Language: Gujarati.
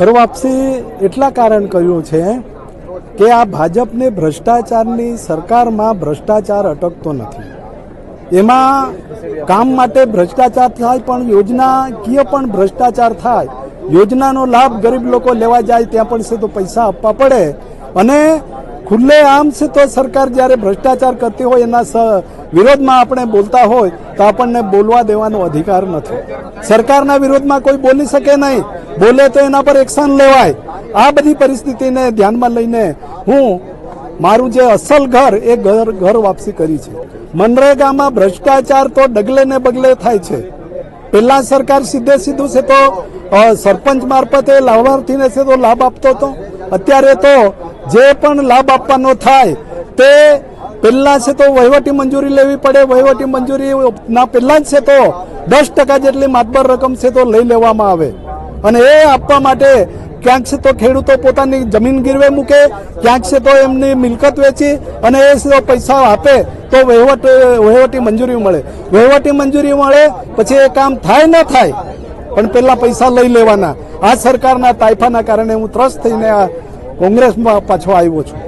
ઘર વાપસી એટલા કારણ કહ્યું છે કે આ ભાજપને ભ્રષ્ટાચારની સરકારમાં ભ્રષ્ટાચાર અટકતો નથી. એમાં કામ માટે ભ્રષ્ટાચાર થાય પણ યોજનાકીય પણ ભ્રષ્ટાચાર થાય. યોજનાનો લાભ ગરીબ લોકો લેવા જાય ત્યાં પણ તો પૈસા આપવા પડે. અને ખુલ્લે આમ છે તો સરકાર જ્યારે ભ્રષ્ટાચાર કરતી હોય, એના વિરોધમાં આપણે બોલતા હોય, તો આપણને બોલવા દેવાનો અધિકાર નથી. સરકારના વિરોધમાં કોઈ બોલી શકે નહીં. બોલે તો એના પર એક્શન લેવાય. આ બધી પરિસ્થિતિને ધ્યાનમાં લઈને હું, મારું જે અસલ ઘર, એ ઘર ઘર વાપસી કરી છે. મનરેગામાં ભ્રષ્ટાચાર તો ડગલે ને બગલે થાય છે. પહેલાં સરકાર સીધે સીધું છે તો સરપંચ મારફતે લાભાર્થીને છે તો લાભ આપતો હતો અત્યારે તો જે પણ લાભ આપવાનો થાય તે પહેલા છે તો વહીવટી મંજૂરી લેવી પડે. વહીવટી મંજૂરી ના પહેલા જ છે તો દસ ટકા જેટલી માતબર રકમ છે તો લઈ લેવામાં આવે. અને એ આપવા માટે ક્યાંક છે તો ખેડૂતો પોતાની જમીન ગીરવે મૂકે, ક્યાંક છે તો એમની મિલકત વેચી અને એ પૈસા આપે તો વહીવટ, વહીવટી મંજૂરી મળે. વહીવટી મંજૂરી મળે પછી એ કામ થાય ન થાય, પણ પહેલાં પૈસા લઈ લેવાના. આ સરકારના તાઇફાના કારણે હું ત્રસ્ત થઈને આ કોંગ્રેસમાં પાછો આવ્યો છું.